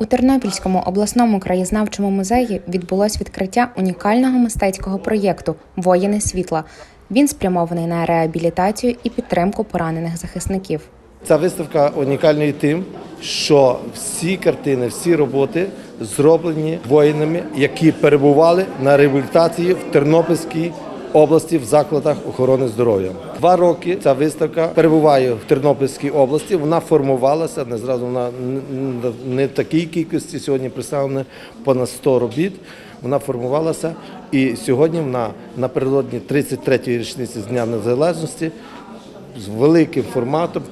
У Тернопільському обласному краєзнавчому музеї відбулось відкриття унікального мистецького проєкту Воїни світла. Він спрямований на реабілітацію і підтримку поранених захисників. Ця виставка унікальна і тим, що всі картини, всі роботи зроблені воїнами, які перебували на реабілітації в Тернопільській області в закладах охорони здоров'я. Два роки ця виставка перебуває в Тернопільській області. Вона формувалася не зразу вона не в такій кількості. Сьогодні представлено понад 100 робіт. Вона формувалася і сьогодні вона напередодні 33-ї річниці з Дня Незалежності з великим форматом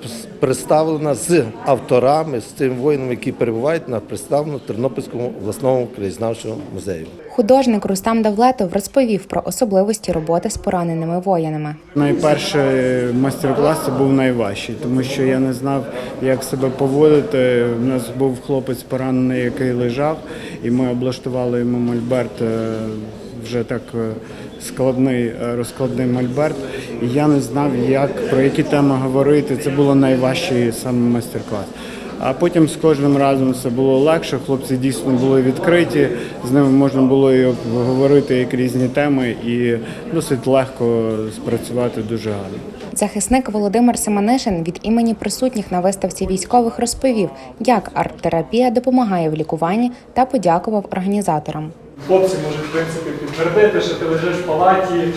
представлена з авторами, з цим воїнами, які перебувають на представлено в Тернопільському обласному краєзнавчому музеї. Художник Рустам Давлетов розповів про особливості роботи з пораненими воїнами. Найперший майстер-клас був найважчий, тому що я не знав, як себе поводити. У нас був хлопець поранений, який лежав, і ми облаштували йому мольберт е, вже так е, складний е, розкладний мольберт. І я не знав, як про які теми говорити. Це було найважчий саме майстер-клас. А потім з кожним разом все було легше. Хлопці дійсно були відкриті, з ними можна було і обговорити як різні теми, і досить легко спрацювати дуже гарно. Захисник Володимир Семенишин від імені присутніх на виставці військових розповів, як арт-терапія допомагає в лікуванні та подякував організаторам. Хлопці можуть в принципі підтвердити, що ти лежиш в палаті,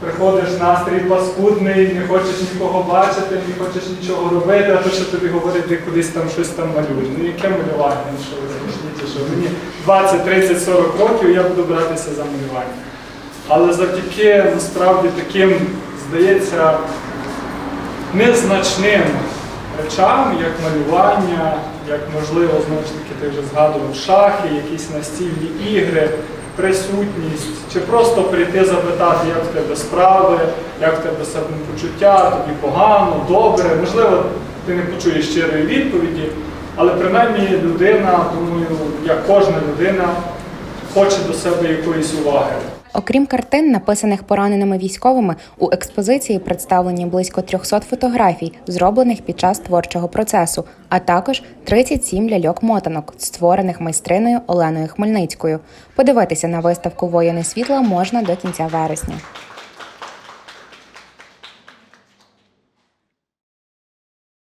приходиш настрій паскудний, не хочеш нікого бачити, не хочеш нічого робити, а то, що тобі говорить, кудись там щось там малюєш. Ну яке малювання, що ви смішніті, що мені 20, 30, 40 років я буду братися за малювання. Але завдяки насправді таким, здається, незначним речам, як малювання, як можливо, знову ж таки, ти вже згадував шахи, якісь настільні ігри, присутність, чи просто прийти запитати, як в тебе справи, як в тебе самопочуття, тобі погано, добре. Можливо, ти не почуєш щирої відповіді, але принаймні людина, думаю, як кожна людина, хоче до себе якоїсь уваги. Окрім картин, написаних пораненими військовими, у експозиції представлені близько 300 фотографій, зроблених під час творчого процесу, а також 37 ляльок-мотанок, створених майстриною Оленою Хмельницькою. Подивитися на виставку Воїни світла можна до кінця вересня.